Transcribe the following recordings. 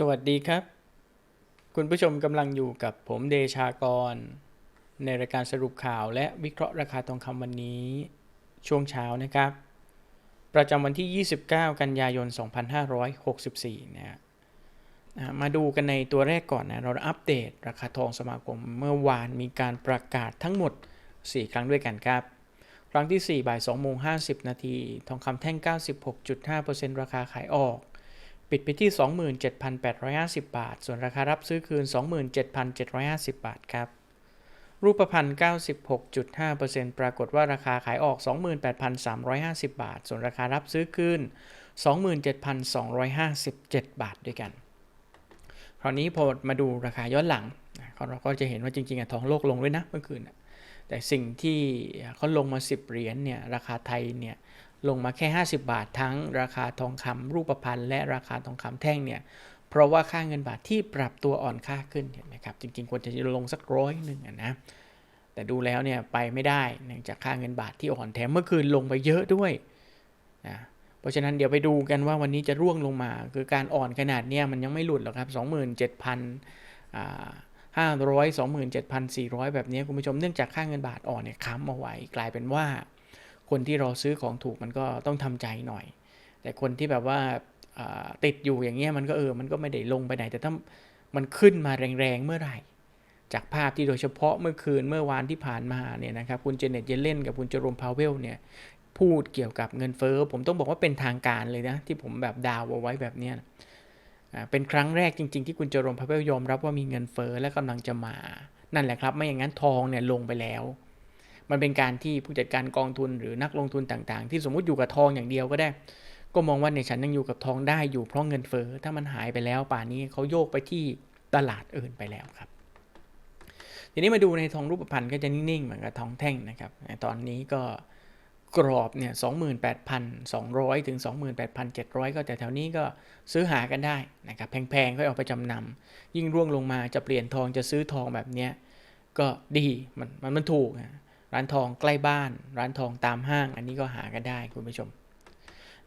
สวัสดีครับ คุณผู้ชมกำลังอยู่กับผมเดชากร ในรายการสรุปข่าวและวิเคราะห์ราคาทองคำวันนี้ ช่วงเช้านะครับ ประจำวันที่ 29 กันยายน 2564 นะฮะอ่ามาดูกันในตัวแรกก่อนนะ เราอัปเดตราคาทองสมาคมเมื่อวานมีการประกาศทั้งหมด 4 ครั้งด้วยกันครับ ครั้งที่4บ่าย2โมง50 นาที ทองคำแท่ง 96.5%ราคาขายออก ปิดไปที่ 27,850 บาท ส่วนราคารับซื้อคืน 27,750 บาทครับ รูปพรรณ96.5%ปรากฏว่าราคาขายออก 28,350 บาท ส่วนราคารับซื้อคืน 27,257 บาทด้วยกัน คราวนี้พอมาดูราคาย้อนหลัง เราก็จะเห็นว่าจริงๆทองโลกลงด้วยนะเมื่อคืนแต่สิ่งที่เขาลงมา 10 เหรียญเนี่ย ราคาไทยเนี่ย ลงมาแค่ 50 บาททั้งราคาทองคำรูปพรรณและราคาทองคำแท่งเนี่ยเพราะว่าค่าเงินบาทที่ปรับตัวอ่อนค่าขึ้นเห็นไหมครับจริงๆควรจะลงสักร้อยหนึ่งนะแต่ดูแล้วเนี่ยไปไม่ได้เนื่องจากค่าเงินบาทที่อ่อนแถมเมื่อคืนลงไปเยอะด้วยนะเพราะฉะนั้นเดี๋ยวไปดูกันว่าวันนี้จะร่วงลงมา คือการอ่อนขนาดเนี้ยมันยังไม่หลุดหรอกครับ 27,000อ่า500 27,400 แบบนี้คุณผู้ชมเนื่องจากค่าเงินบาทอ่อนเนี่ยค้ำเอาไว้กลายเป็นว่า คนที่รอซื้อของถูกมันก็ต้องทำใจหน่อย แต่คนที่แบบว่าติดอยู่อย่างเงี้ยมันก็เออมันก็ไม่ได้ลงไปไหน แต่ถ้ามันขึ้นมาแรงๆเมื่อไหร่ จากภาพที่โดยเฉพาะเมื่อคืนเมื่อวานที่ผ่านมาเนี่ยนะครับคุณเจเน็ตเยเลนกับคุณเจอโรมพาวเวลเนี่ยพูดเกี่ยวกับเงินเฟ้อผมต้องบอกว่าเป็นทางการเลยนะที่ผมแบบดาวเอาไว้แบบเนี้ยเป็นครั้งแรกจริง ๆ ที่คุณเจอโรมพาวเวลยอมรับว่ามีเงินเฟ้อและกำลังจะมา นั่นแหละครับ ไม่อย่างนั้นทองเนี่ยลงไปแล้ว มันเป็นการที่ผู้จัดการกองทุนหรือนักลงทุนต่างๆ ที่สมมติอยู่กับทองอย่างเดียวก็ได้ ก็มองว่าเนี่ยฉันยังอยู่กับทองได้อยู่เพราะเงินเฟ้อถ้ามันหายไปแล้วป่านนี้เขาโยกไปที่ตลาดอื่นไปแล้วครับทีนี้มาดูในทองรูปพรรณก็จะนิ่งๆเหมือนกับทองแท่งนะครับตอนนี้ก็กรอบเนี่ย28,200 ถึง 28,700 ก็แต่แถวนี้ก็ซื้อหากันได้นะครับ แพงๆก็เอาไปจำนำยิ่งร่วงลงมาจะเปลี่ยนทองจะซื้อทองแบบเนี้ยก็ดีมันมันมันถูกนะ ร้านทองใกล้บ้าน ร้านทองตามห้าง อันนี้ก็หากันได้คุณผู้ชม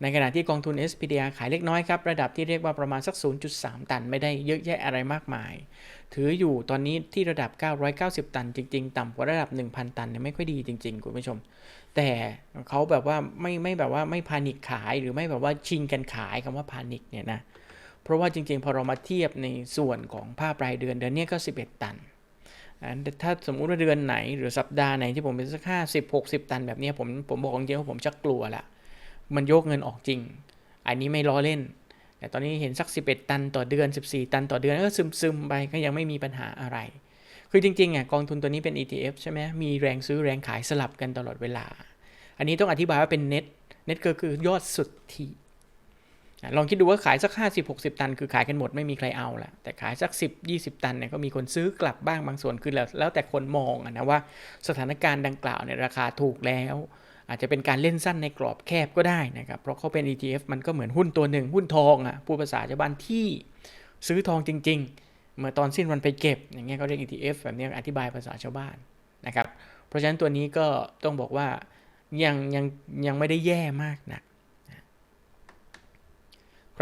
ในขณะที่กองทุน SPDR ขายเล็กน้อยครับระดับที่เรียกว่าประมาณสัก 0.3 ตันไม่ได้เยอะแยะอะไรมากมาย ถืออยู่ตอนนี้ที่ระดับ 990 ตัน จริง ๆ ต่ำกว่าระดับ 1,000 ตันเนี่ยไม่ค่อยดีจริง ๆ คุณผู้ชม แต่เขาแบบว่าไม่ไม่แบบว่าไม่พานิคขายหรือไม่แบบว่าชิงกันขายคำว่าพานิคเนี่ยนะเพราะว่าจริง ๆ พอเรามาเทียบในส่วนของภาพรายเดือนเดือนนี้ก็ 11 ตัน ถ้าสมมุติว่าเดือนไหนหรือสัปดาห์ไหนที่ผมเป็นสักห้าสิบหกสิบตันแบบนี้ผมผมบอกจริงว่าผมจะกลัวละมันโยกเงินออกจริง อันนี้ไม่ล้อเล่น แต่ตอนนี้เห็นสัก 11 ตันต่อเดือน 14 ตันต่อเดือนก็ซึมซึมๆไปก็ยังไม่มีปัญหาอะไร คือจริงๆอะกองทุนตัวนี้เป็น ETF ใช่ไหมมีแรงซื้อแรงขายสลับกันตลอดเวลา อันนี้ต้องอธิบายว่าเป็นเน็ตเน็ตก็คือยอดสุทธิอ่ ลองคิดดูว่าขายสัก 50-60 ตัน คือขายกันหมดไม่มีใครเอาละแต่ขายสัก 10-20 ตันเนี่ยก็มีคนซื้อกลับบ้างบางส่วนคือแล้วแล้วแต่คนมองนะว่าสถานการณ์ดังกล่าวเนี่ยราคาถูกแล้ว อาจจะเป็นการเล่นสั้นในกรอบแคบก็ได้นะครับเพราะเขาเป็น ETF มันก็เหมือนหุ้นตัวหนึ่งหุ้นทองอะพูดภาษาชาวบ้านที่ซื้อทองจริง ๆ เมื่อตอนสิ้นวันไปเก็บ อย่างเงี้ยเขาเรียก ETF แบบนี้อธิบายภาษาชาวบ้านนะครับเพราะฉะนั้นตัวนี้ก็ต้องบอกว่ายังยังยังไม่ได้แย่มากนะ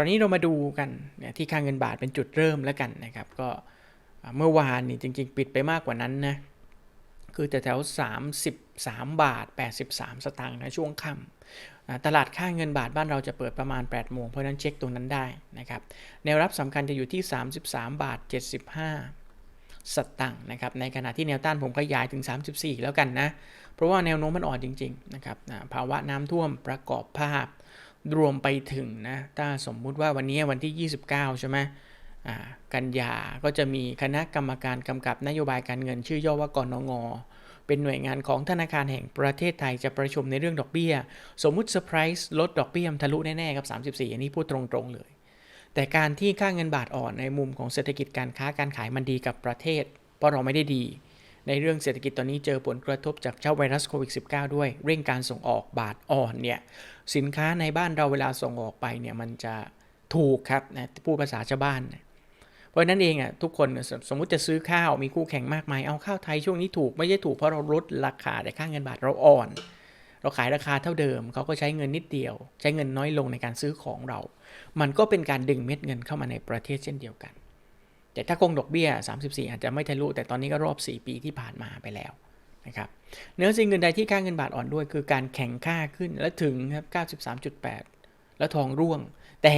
คราวนี้เรามาดูกันเนี่ยที่ค่าเงินบาทเป็นจุดเริ่มแล้วกันนะครับ ก็เมื่อวานนี่จริง ๆ ปิดไปมากกว่านั้นนะคือแถว33 บาท 83 สตางค์นะช่วงค่ำตลาดค่าเงินบาทบ้านเราจะเปิดประมาณ 8 โมง เพราะนั้นเช็คตรงนั้นได้นะครับแนวรับสำคัญจะอยู่ที่ 33 บาท 75 สตางค์นะครับในขณะที่แนวต้านผมขยายถึง 34 แล้วกันนะ เพราะว่าแนวโน้มมันอ่อนจริง ๆ นะครับภาวะน้ำท่วมประกอบภาพ รวมไปถึงนะ ถ้าสมมุติว่าวันนี้วันที่ 29 ใช่ไหมอ่ากันยา ก็จะมีคณะกรรมการกำกับนโยบายการเงินชื่อย่อว่ากนงเป็นหน่วยงานของธนาคารแห่งประเทศไทยจะประชุมในเรื่องดอกเบี้ย สมมุติเซอร์ไพรส์ลดดอกเบี้ยมันทะลุแน่ๆครับ 34 อันนี้พูดตรงๆเลย แต่การที่ค่าเงินบาทอ่อนในมุมของเศรษฐกิจการค้าการขายมันดีกับประเทศ เพราะเราไม่ได้ดี ในเรื่องเศรษฐกิจตอนนี้เจอผลกระทบจากเจ้าไวรัสโควิด -19 ด้วย เร่งการส่งออกบาทอ่อนเนี่ย สินค้าในบ้านเราเวลาส่งออกไปเนี่ยมันจะถูกครับนะพูดภาษาชาวบ้านนะเพราะนั้นเองอะทุกคนสสมมุติจะซื้อข้าวมีคู่แข่งมากมายเอาข้าวไทยช่วงนี้ถูกไม่ใช่ถูกเพราะเราลดราคาแต่ค่าเงินบาทเราอ่อน เราขายราคาเท่าเดิมเขาก็ใช้เงินนิดเดียว ใช้เงินน้อยลงในการซื้อของเรา มันก็เป็นการดึงเม็ดเงินเข้ามาในประเทศเช่นเดียวกัน แต่ถ้าคงดอกเบี้ย 34 อาจจะไม่ทะลุ แต่ตอนนี้ก็รอบ 4 ปีที่ผ่านมาไปแล้วนะครับเนื้อสิ่งเงินใดที่ค่าเงินบาทอ่อนด้วย คือการแข่งค่าขึ้นและถึงครับ93.8 แล้วทองร่วง แต่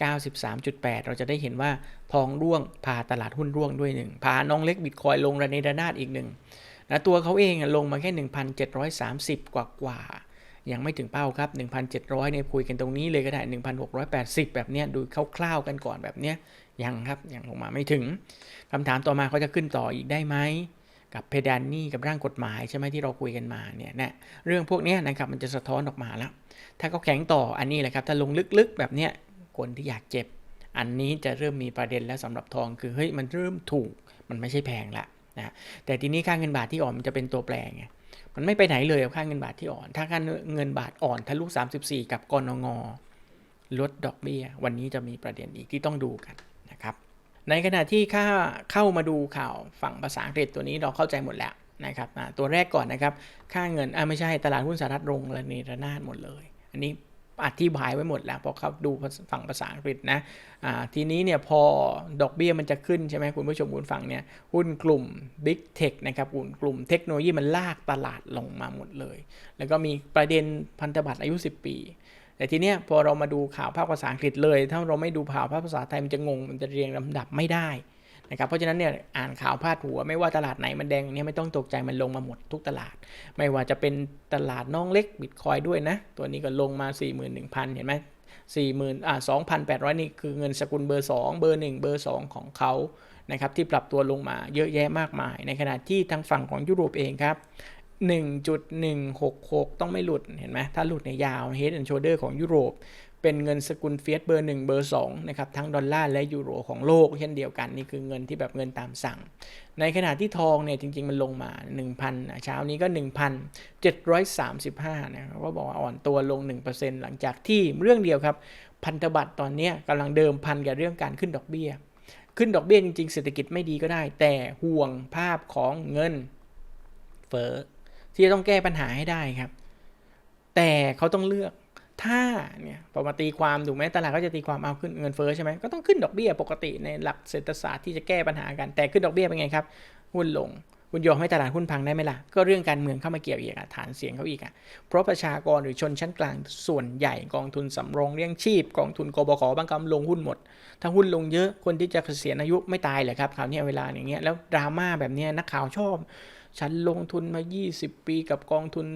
93.8 เราจะได้เห็นว่าทองร่วงพาตลาดหุ้นร่วงด้วยหนึ่งพาน้องเล็กบิตคอยลงระเนระนาดอีกหนึ่งนะตัวเขาเองลงมาแค่ 1,730 กว่ากว่ายังไม่ถึงเป้าครับ 1,700เนี่ยคุยกันตรงนี้เลยก็ได้ 1,680 แบบเนี้ยดูคร่าวๆกันก่อนแบบเนี้ย ยังครับยังลงมาไม่ถึงคำถามต่อมาเขาจะขึ้นต่ออีกได้ไหมกับเพดานหนี้กับร่างกฎหมายใช่ไหมที่เราคุยกันมาเนี่ยนะเรื่องพวกนี้นะครับมันจะสะท้อนออกมาแล้ว ถ้าเขาแข็งต่ออันนี้แหละครับ ถ้าลงลึกๆแบบเนี้ยคนที่อยากเจ็บ อันนี้จะเริ่มมีประเด็นแล้วสำหรับทองคือเฮ้ยมันเริ่มถูกมันไม่ใช่แพงละนะแต่ทีนี้ค่าเงินบาทที่อ่อนมันจะเป็นตัวแปรไงมันไม่ไปไหนเลยกับค่าเงินบาทที่อ่อน ถ้าค่าเงินบาทอ่อนทะลุ34 กับกนงลดดอกเบี้ย วันนี้จะมีประเด็นอีกที่ต้องดูกัน ในขณะที่ค่าเข้ามาดูข่าวฝั่งภาษาอังกฤษตัวนี้เราเข้าใจหมดแล้วนะครับตัวแรกก่อนนะครับค่าเงินอ่าไม่ใช่ตลาดหุ้นสหรัฐลงระเนระนาดหมดเลย อันนี้อธิบายไว้หมดแล้วเพราะเขาดูฝั่งภาษาอังกฤษนะอ่าทีนี้เนี่ยพอดอกเบี้ยมันจะขึ้นใช่ไหมคุณผู้ชมคุณฟังเนี่ยหุ้นกลุ่ม Big Tech นะครับหุ้นกลุ่มเทคโนโลยีมันลากตลาดลงมาหมดเลย แล้วก็มีประเด็นพันธบัตรอายุ 10 ปี แต่ทีเนี้ยพอเรามาดูข่าวภาคภาษาอังกฤษเลย ถ้าเราไม่ดูข่าวภาคภาษาไทยมันจะงง มันจะเรียงลำดับไม่ได้นะครับ เพราะฉะนั้นเนี่ยอ่านข่าวพาดหัว ไม่ว่าตลาดไหนมันแดงอย่างนี้ไม่ต้องตกใจมันลงมาหมดทุกตลาด ไม่ว่าจะเป็นตลาดน้องเล็กบิตคอยด้วยนะ ตัวนี้ก็ลงมา 41,000 เห็นไหมสี่หมื่นอ่าสองพันแปดร้อยนี่คือเงินสกุลเบอร์ 2 เบอร์ 1 เบอร์ 2 ของเขานะครับที่ปรับตัวลงมาเยอะแยะมากมาย ในขณะที่ทางฝั่งของยุโรปเองครับ 1.166 ต้องไม่หลุดเห็นไหมถ้าหลุดในยาว Head and Shoulder ของยุโรป เป็นเงินสกุลเฟียสเบอร์ 1 เบอร์2นะครับทั้งดอลลาร์และยูโรของโลกเช่นเดียวกัน นี่คือเงินที่แบบเงินตามสั่ง ในขณะที่ทองเนี่ยจริง ๆ มันลงมา 1,000เช้านี้ก็ 1,735นะครับก็บอกว่าอ่อนตัวลง 1%หลังจากที่เรื่องเดียวครับพันธบัตรตอนนี้กำลังเดิมพันกับเรื่องการขึ้นดอกเบี้ย ขึ้นดอกเบี้ยจริง ๆ เศรษฐกิจไม่ดีก็ได้ แต่ห่วงภาพของเงินเฟ้อ ที่จะต้องแก้ปัญหาให้ได้ครับ แต่เขาต้องเลือกถ้าเนี่ยพอมาตีความถูกไหมตลาดก็จะตีความเอาขึ้นเงินเฟ้อใช่ไหมก็ต้องขึ้นดอกเบี้ยปกติในหลักเศรษฐศาสตร์ที่จะแก้ปัญหากันแต่ขึ้นดอกเบี้ยเป็นไงครับหุ้นลง คุณยอมให้ตลาดหุ้นพังได้ไหมล่ะ ก็เรื่องการเมืองเข้ามาเกี่ยวอีกอะฐานเสียงเขาอีกอะเพราะประชากรหรือชนชั้นกลางส่วนใหญ่กองทุนสำรองเลี้ยงชีพ กองทุนกบขบางกำลงหุ้นหมด ถ้าหุ้นลงเยอะคนที่จะเกษียณอายุไม่ตายเลยครับคราวนี้เวลาอย่างเงี้ยแล้วดราม่าแบบเนี้ยนักข่าวชอบ ฉันลงทุนมา 20 ปีกับกองทุน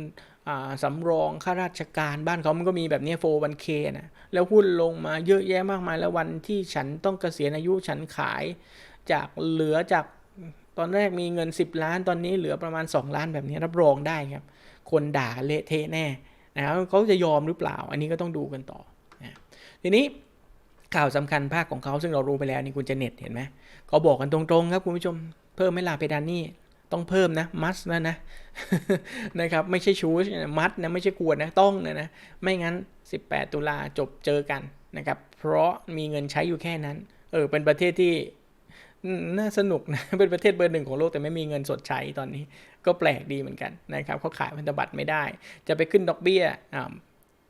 สำรองข้าราชการบ้านเขามันก็มีแบบนี้โฟวันเคนะแล้วหุ้นลงมาเยอะแยะมากมายแล้ววันที่ฉันต้องเกษียณอายุฉันขาย จากเหลือจาก ตอนแรกมีเงิน 10 ล้านตอนนี้เหลือประมาณ 2 ล้านแบบนี้รับรองได้ครับ คนด่าเละเทะแน่นะครับเขาจะยอมหรือเปล่า อันนี้ก็ต้องดูกันต่อนะทีนี้ข่าวสำคัญภาคของเขาซึ่งเรารู้ไปแล้วนี่คุณจะเน็ตเห็นไหมเขาบอกกันตรงๆครับคุณผู้ชมเพิ่มไม่ลาเพดานนี่ต้องเพิ่มนะมัสนะนะนะครับไม่ใช่ชูชมัดนะไม่ใช่กวดนะต้องนะนะไม่งั้น 18 ตุลาจบเจอกันนะครับเพราะมีเงินใช้อยู่แค่นั้นเออเป็นประเทศที่ น่าสนุกนะ เป็นประเทศเบอร์หนึ่งของโลกแต่ไม่มีเงินสดใช้ตอนนี้ ก็แปลกดีเหมือนกันนะครับเขาขายพันธบัตรไม่ได้ จะไปขึ้นดอกเบี้ย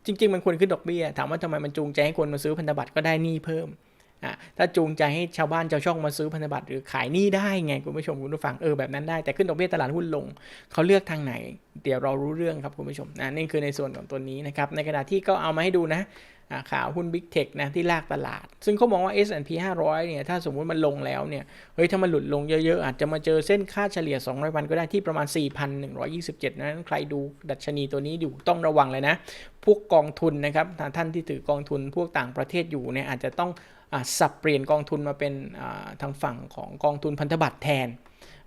จริง ๆ มันควรขึ้นดอกเบี้ย ถามว่าทำไมมันจูงใจให้คนมาซื้อพันธบัตรก็ได้หนี้เพิ่ม ถ้าจูงใจให้ชาวบ้านชาวช่องมาซื้อพันธบัตรหรือขายหนี้ได้ไงคุณผู้ชมคุณผู้ฟังเออแบบนั้นได้แต่ขึ้นดอกเบี้ยตลาดหุ้นลงเขาเลือกทางไหน เดี๋ยวเรารู้เรื่องครับคุณผู้ชมนะนี่คือในส่วนของตัวนี้นะครับในขณะที่ก็เอามาให้ดูนะข่าวหุ้น Big Tech นะที่ลากตลาด ซึ่งเขามองว่า S&P 500 เนี่ย ถ้าสมมุติมันลงแล้วเนี่ย เฮ้ย ถ้ามันหลุดลงเยอะ ๆ อาจจะมาเจอเส้นค่าเฉลี่ย 200 วันก็ได้ที่ประมาณ 4,127 นั้นใครดูดัชนีตัวนี้อยู่ต้องระวังเลยนะ พวกกองทุนนะครับท่านที่ถือกองทุนพวกต่างประเทศอยู่เนี่ยอาจจะต้อง สับเปลี่ยนกองทุนมาเป็นทางฝั่งของกองทุนพันธบัตรแทน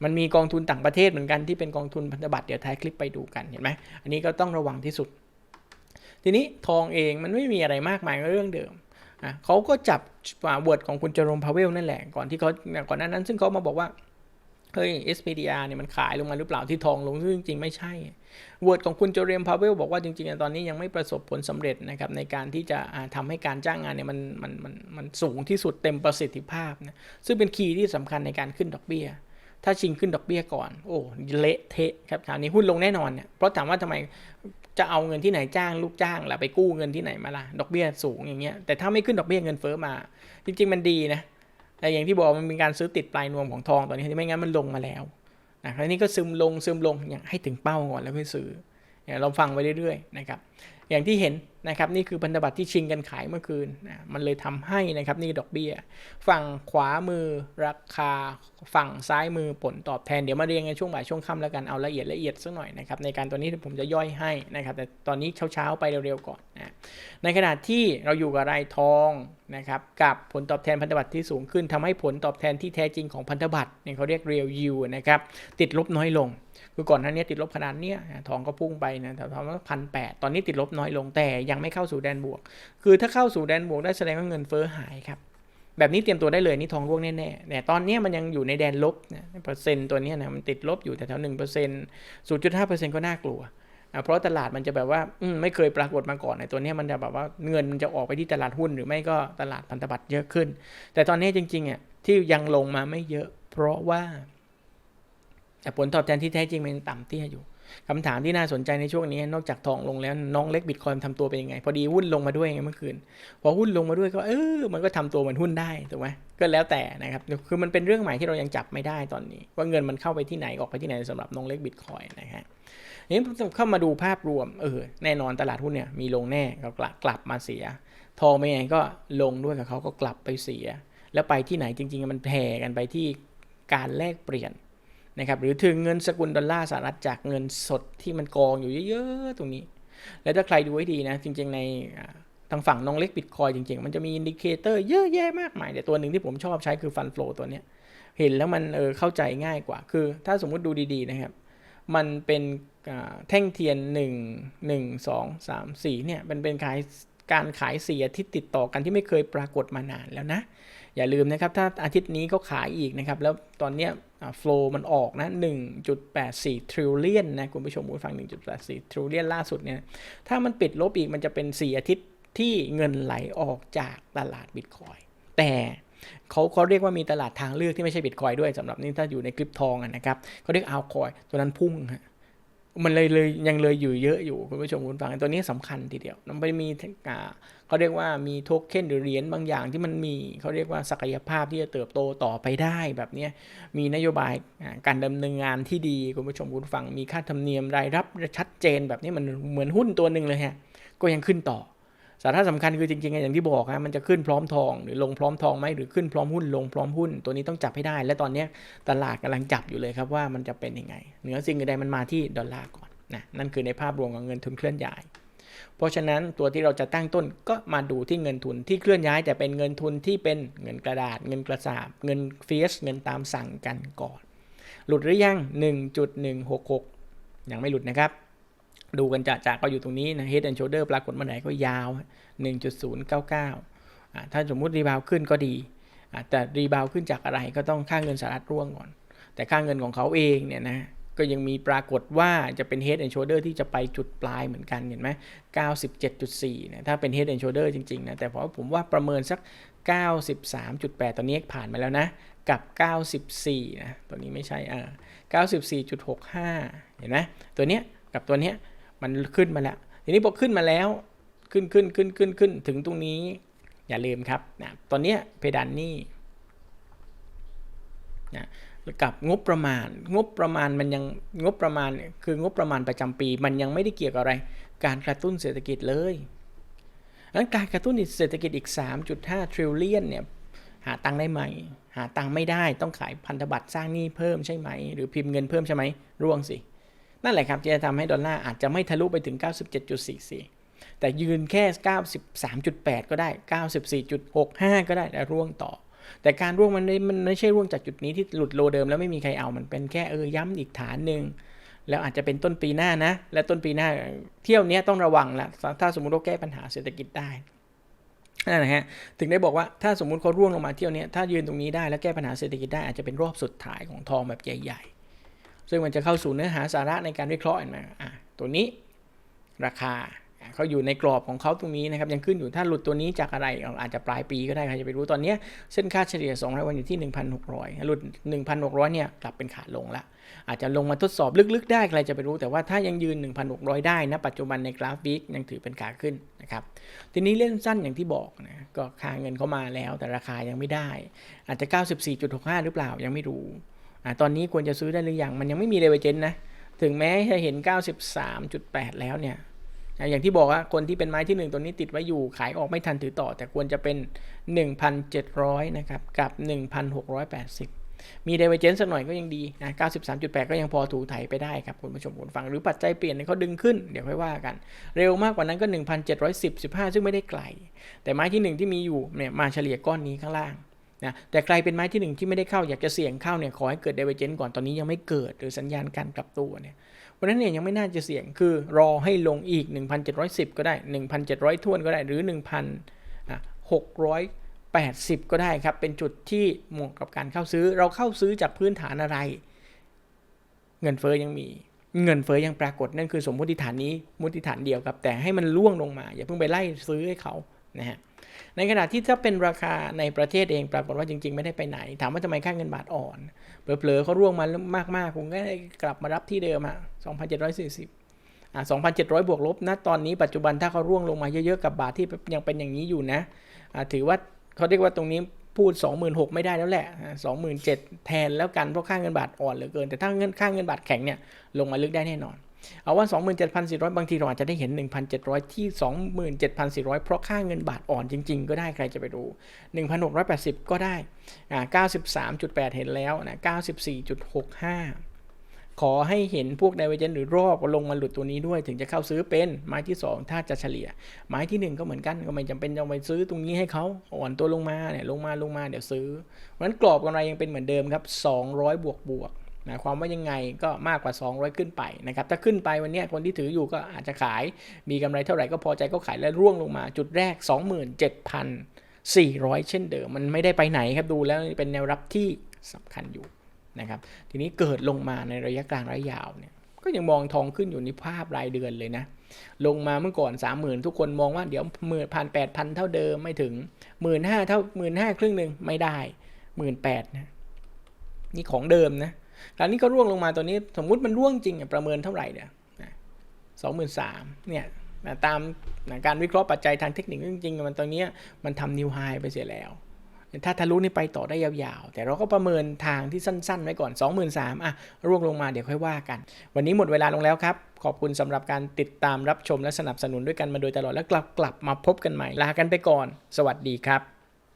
มันมีกองทุนต่างประเทศเหมือนกันที่เป็นกองทุนพันธบัตรเดี๋ยวท้ายคลิปไปดูกันเห็นไหมอันนี้ก็ต้องระวังที่สุด ทีนี้ทองเองมันไม่มีอะไรมากมายเรื่องเดิมเขาก็จับเวิร์ดของคุณเจอรมพาเวลนั่นแหละก่อนที่เขาก่อนหน้านั้นซึ่งเขามาบอกว่า เฮ้ย SPDR เนี่ยมันขายลงมาหรือเปล่าที่ทองลงซึ่งจริง ๆ ไม่ใช่วอร์ดของคุณจเรียมพาเวลบอกว่าจริงๆ ตอนนี้ยังไม่ประสบผลสำเร็จนะครับในการที่จะทำให้การจ้างงานเนี่ยมันมันมันมันสูงที่สุดเต็มประสิทธิภาพนะซึ่งเป็นคีย์ที่สำคัญในการขึ้นดอกเบี้ย ถ้าชิงขึ้นดอกเบี้ยก่อน โอ้เละเทะครับคราวนี้หุ้นลงแน่นอนเนี่ยเพราะถามว่าทำไมจะเอาเงินที่ไหนจ้างลูกจ้างล่ะไปกู้เงินที่ไหนมาล่ะดอกเบี้ยสูงอย่างเงี้ยแต่ถ้าไม่ขึ้นดอกเบี้ยเงินเฟ้อมา จริง ๆ มันดีนะ แต่อย่างที่บอกมันเป็นการซื้อติดปลายนวมของทองตอนนี้ที่ไม่งั้นมันลงมาแล้วนะครับนี้ก็ซึมลงซึมลงอย่างให้ถึงเป้าก่อนแล้วค่อยซื้อเนี่ยเราฟังไปเรื่อยๆนะครับ อย่างที่เห็นนะครับนี่คือพันธบัตรที่ชิงกันขายเมื่อคืนนะมันเลยทำให้นะครับนี่ดอกเบี้ย ฝั่งขวามือราคาฝั่งซ้ายมือผลตอบแทนเดี๋ยวมาเรียงกันช่วงบ่ายช่วงค่ำแล้วกันเอาละเอียดละเอียดสักหน่อยนะครับในการตัวนี้ผมจะย่อยให้นะครับแต่ตอนนี้เช้าๆไปเร็วๆก่อนนะในขณะที่เราอยู่กับรายทองนะครับกับผลตอบแทนพันธบัตรที่สูงขึ้นทำให้ผลตอบแทนที่แท้จริงของพันธบัตรเนี่ยเขาเรียก real yield นะครับติดลบน้อยลง คือก่อนหน้านี้ติดลบขนาดเนี้ยทองก็พุ่งไปนะแต่ทองก็พันแปดตอนนี้ติดลบน้อยลงแต่ยังไม่เข้าสู่แดนบวก คือถ้าเข้าสู่แดนบวกได้แสดงว่าเงินเฟ้อหายครับแบบนี้เตรียมตัวได้เลยนี่ทองร่วงแน่ๆแต่ตอนนี้มันยังอยู่ในแดนลบนะเปอร์เซ็นต์ตัวนี้นะมันติดลบอยู่แถวๆหนึ่งเปอร์เซ็นต์ศูนย์จุดห้าเปอร์เซ็นต์ก็น่ากลัวอะเพราะตลาดมันจะแบบว่าอืไม่เคยปรากฏมาก่อนในตัวนี้มันจะแบบว่าเงินมันจะออกไปที่ตลาดหุ้นหรือไม่ก็ตลาดพันธบัตรเยอะขึ้น แต่ตอนนี้จริงๆอะที่ยังลงมาไม่เยอะ เพราะว่าแต่ผลตอบแทนที่แท้จริงมันต่ำเตี้ยอยู่ คำถามที่น่าสนใจในช่วงนี้นอกจากทองลงแล้วน้องเล็กบิตคอยทำตัวเป็นยังไง พอดีหุ้นลงมาด้วยไงเมื่อคืน พอหุ้นลงมาด้วยก็เออมันก็ทำตัวเหมือนหุ้นได้ถูกไหมก็แล้วแต่นะครับคือมันเป็นเรื่องใหม่ที่เรายังจับไม่ได้ตอนนี้ ว่าเงินมันเข้าไปที่ไหนออกไปที่ไหนสำหรับน้องเล็กบิตคอยน์นะฮะนี้เข้ามาดูภาพรวมเออแน่นอนตลาดหุ้นเนี่ยมีลงแน่ก็กลับกลับมาเสีย ทองไม่ไงก็ลงด้วยกับเขาก็กลับไปเสีย แล้วไปที่ไหนจริง ๆ มันแผ่กันไปที่การแลกเปลี่ยน นะครับหรือถึงเงินสกุลดอลลาร์สหรัฐจากเงินสดที่มันกองอยู่เยอะๆ ตรงนี้ แล้วถ้าใครดูให้ดีนะ จริงๆในทางฝั่งน้องเล็กบิตคอยจริงๆ มันจะมีอินดิเคเตอร์เยอะแยะมากมาย แต่ตัวหนึ่งที่ผมชอบใช้คือฟันฟล w ตัวเนี้ยเห็นแล้วมันเออเข้าใจง่ายกว่า คือถ้าสมมุติดูดีๆนะครับ มันเป็นแท่งเทียน 1 1 2 3 4เนี่ยมันเป็นขายการขายเสียที่ติดต่อกันที่ไม่เคยปรากฏมานานแล้วนะ อย่าลืมนะครับ ถ้าอาทิตย์นี้ก็ขายอีกนะครับ แล้วตอนเนี้ยโฟล์มันออกนะ 1.84 trillion นะ คุณผู้ชมผู้ฟัง 1.84 trillion ล่าสุดเนี่ย ถ้ามันปิดลบอีกมันจะเป็น 4 อาทิตย์ที่เงินไหลออกจากตลาดบิตคอยแต่เขาเขาเรียกว่ามีตลาดทางเลือกที่ไม่ใช่บิตคอยด้วยสำหรับนี่ถ้าอยู่ในคลิปทองนะครับเขาเรียกเอาคอยตัวนั้นพุ่งฮะ มันเลยเลยยังเลยอยู่เยอะอยู่คุณผู้ชมคุณฟังตัวนี้สำคัญทีเดียวมันไปมีอ่าเขาเรียกว่ามีโทเค็นหรือเหรียญบางอย่างที่มันมีเขาเรียกว่าศักยภาพที่จะเติบโตต่อไปได้แบบนี้มีนโยบายการดำเนินงานที่ดีคุณผู้ชมคุณฟังมีค่าธรรมเนียมรายรับชัดเจนแบบนี้มันเหมือนหุ้นตัวหนึ่งเลยฮะก็ยังขึ้นต่อ สาระสำคัญคือจริงๆอย่างที่บอกฮะมันจะขึ้นพร้อมทอง หรือลงพร้อมทองไหมหรือขึ้นพร้อมหุ้นลงพร้อมหุ้น ตัวนี้ต้องจับให้ได้ และตอนนี้ตลาดกำลังจับอยู่เลยครับว่ามันจะเป็นยังไง เหนือสิ่งอื่นใดมันมาที่ดอลลาร์ก่อนนะนั่นคือในภาพรวมของเงินทุนเคลื่อนย้าย เพราะฉะนั้นตัวที่เราจะตั้งต้นก็มาดูที่เงินทุนที่เคลื่อนย้าย แต่เป็นเงินทุนที่เป็นเงินกระดาษ เงินกระสาบ เงินเฟียสเงินตามสั่งกันก่อน หลุดหรือยัง 1.166 ยังไม่หลุดนะครับ ดูกันจะจากก็อยู่ตรงนี้นะ Head and Shoulder ปรากฏมาไหนก็ยาว 1.099อ่าถ้าสมมุติรีบาวขึ้นก็ดีอ่าแต่รีบาวขึ้นจากอะไรก็ต้องค่าเงินสหรัฐร่วงก่อน แต่ค่าเงินของเขาเองเนี่ยนะก็ยังมีปรากฏว่าจะเป็น Head and Shoulder ที่จะไปจุดปลายเหมือนกันเห็นไหม97.4เนี่ยถ้าเป็น Head and Shoulder จริงๆนะแต่เพราะผมว่าประเมินสัก 93.8 ตอนนี้ผ่านมาแล้วนะ กับ 94 นะ ตัวนี้ไม่ใช่อ่า94.65 เห็นไหมตัวเนี้ยกับตัวเนี้ย มันขึ้นมาแล้ว ทีนี้พอขึ้นมาแล้ว ขึ้นขึ้นขึ้นขึ้นขึ้นถึงตรงนี้ อย่าลืมครับนะตอนนี้เพดานหนี้นะกับงบประมาณ งบประมาณมันยังงบประมาณคืองบประมาณประจำปี มันยังไม่ได้เกี่ยวกับอะไร การกระตุ้นเศรษฐกิจเลยงั้นการกระตุ้นเศรษฐกิจอีก 3.5 trillion เนี่ยหาตังค์ได้ไหม หาตังค์ไม่ได้ต้องขายพันธบัตรสร้างหนี้เพิ่มใช่ไหม หรือพิมพ์เงินเพิ่มใช่ไหมร่วงสิ นั่นแหละครับที่จะทำให้ดอลลาร์อาจจะไม่ทะลุไปถึง 97.44 แต่ยืนแค่ 93.8 ก็ได้ 94.65 ก็ได้แล้วร่วงต่อ แต่การร่วงมันไม่มันไม่ใช่ร่วงจากจุดนี้ที่หลุดโลเดิมแล้วไม่มีใครเอามันเป็นแค่เออย้ำอีกฐานหนึ่งแล้วอาจจะเป็นต้นปีหน้านะ และต้นปีหน้าเที่ยวเนี้ยต้องระวังละถ้าสมมติเราแก้ปัญหาเศรษฐกิจได้นั่นนะฮะถึงได้บอกว่าถ้าสมมุติเขาร่วงลงมาเที่ยวเนี้ยถ้ายืนตรงนี้ได้แล้วแก้ปัญหาเศรษฐกิจได้อาจจะเป็นรอบสุดท้ายของทองแบบใหญ่ ๆ ซึ่งมันจะเข้าสู่เนื้อหาสาระในการวิเคราะห์เห็นไหมอะตัวนี้ราคาเขาอยู่ในกรอบของเขาตรงนี้นะครับ ยังขึ้นอยู่ถ้าหลุดตัวนี้จากอะไรอาจจะปลายปีก็ได้ใครจะไปรู้ตอนนี้เส้นค่าเฉลี่ย200วันอยู่ที่ 1,600 หลุด 1,600 เนี่ยกลับเป็นขาลงละอาจจะลงมาทดสอบลึกๆ ได้ใครจะไปรู้แต่ว่าถ้ายังยืน 1,600 ได้นะปัจจุบันในกราฟวิกยังถือเป็นขาขึ้นนะครับทีนี้เล่นสั้นอย่างที่บอกนะก็ค่าเงินเข้ามาแล้วแต่ราคายังไม่ได้ อาจจะ 94.65 หรือเปล่ายังไม่รู้ อ่าตอนนี้ควรจะซื้อได้หรือยัง มันยังไม่มีเลเวเจนนะ ถึงแม้จะเห็น 93.8 แล้วเนี่ย อย่างที่บอกว่าคนที่เป็นไม้ที่ 1 ตัวนี้ติดไว้อยู่ ขายออกไม่ทันถือต่อ แต่ควรจะเป็น 1,700 นะครับ กับ 1,680 มี d ดเวเจนสักหน่อยก็ยังดีนะ 93.8 ก็ยังพอถูไถไปได้ครับคุณผู้ชมคุณฟัง หรือปัจจัยเปลี่ยนเนี่ยเขาดึงขึ้น เดี๋ยวค่อยว่ากัน เร็วมากกว่านั้นก็ 1,710 15 ซึ่งไม่ได้ไกล แต่ไม้ที่ 1 ที่มีอยู่เนี่ยมาเฉลี่ยก้อนนี้ข้างล่าง นะแต่ใครเป็นไม้ที่ 1 ที่ไม่ได้เข้าอยากจะเสี่ยงเข้าเนี่ยขอให้เกิด d ดเวเจนก่อนตอนนี้ยังไม่เกิดหรือสัญญาณการกลับตัวเนี่ยเพราะฉะนั้นเนี่ยยังไม่น่าจะเสี่ยงคือรอให้ลงอีก 1,710 ก็ได้ 1,700ทวนก็ได้หรือ 1,680 ก็ได้ครับ เป็นจุดที่เหมาะกับการเข้าซื้อ เราเข้าซื้อจากพื้นฐานอะไร เงินเฟอ้อยังมีเงินเฟอ้อยังปรากฏนั่นคือสมมติฐานนี้มุติฐานเดียวครับ แต่ให้มันล่วงลงมา อย่าเพิ่งไปไล่ซื้อให้เขานะฮะ ในขณะที่ถ้าเป็นราคาในประเทศเองปรากฏว่าจริง ๆ ไม่ได้ไปไหน ถามว่าทำไมค่าเงินบาทอ่อน เผลอๆเขาร่วงมามากๆผมก็ได้กลับมารับที่เดิมอะ2,740อะ2,700 บวกลบนะตอนนี้ปัจจุบันถ้าเขาร่วงลงมาเยอะๆกับบาทที่ยังเป็นอย่างนี้อยู่นะอะถือว่าเขาเรียกว่าตรงนี้พูด 26,000ไม่ได้แล้วแหละอะ27,000แทนแล้วกันเพราะค่าเงินบาทอ่อนเหลือเกิน แต่ถ้าเงินค่าเงินบาทแข็งเนี่ยลงมาลึกได้แน่นอน เอาว่า 27,400 บางทีเราอาจจะได้เห็น 1,700 ที่ 27,400 เพราะค่าเงินบาทอ่อนจริง ๆ ก็ได้ใครจะไปดู1,680 ก็ได้อ่า93.8 เห็นแล้วนะ94.65ขอให้เห็นพวก d i v e r g e n หรือรอบลงมาหลุดตัวนี้ด้วยถึงจะเข้าซื้อเป็นไม้ที่ 2 ถ้าจะเฉลี่ย ไม้ที่ 1 ก็เหมือนกันก็ไม่จำเป็นต้องไปซื้อตรงนี้ให้เขาอ่อนตัวลงมาเนี่ยลงมาลงมาเดี๋ยวซื้อเพราะฉะนั้นกรอบกำไรยังเป็นเหมือนเดิมครับ 200 บวกบวก นะความว่ายังไงก็มากกว่า 200 ขึ้นไปนะครับถ้าขึ้นไปวันนี้คนที่ถืออยู่ก็อาจจะขายมีกำไรเท่าไหร่ก็พอใจก็ขายแล้วร่วงลงมาจุดแรก 27,400 เช่นเดิม มันไม่ได้ไปไหนครับดูแล้วเป็นแนวรับที่สำคัญอยู่นะครับทีนี้เกิดลงมาในระยะกลางระยะยาวเนี่ยก็ยังมองทองขึ้นอยู่ในภาพรายเดือนเลยนะลงมาเมื่อก่อน 30,000 ทุกคนมองว่าเดี๋ยวหมื่นพันแปดพันเท่าเดิมไม่ถึงหมื่นห้าเท่าหมื่นห้าครึ่งหนึ่งไม่ได้หมื่นแปดนะนี่ของเดิมนะ คราวนี้ก็ร่วงลงมาตัวนี้สมมุติมันร่วงจริงอะประเมินเท่าไหร่เนี่ยสองหมื่นสามเนี่ยตามการวิเคราะห์ปัจจัยทางเทคนิคจริงๆมันตรงเนี้มันทำนิวไฮไปเสียแล้วถ้าทะลุนี่ไปต่อได้ยาวๆ แต่เราก็ประเมินทางที่สั้นๆ ไว้ก่อน 23,000อะ ร่วงลงมาเดี๋ยวค่อยว่ากัน วันนี้หมดเวลาลงแล้วครับ ขอบคุณสำหรับการติดตามรับชมและสนับสนุนด้วยกันมาโดยตลอด แล้วกลับกลับมาพบกันใหม่ ลากันไปก่อน สวัสดีครับ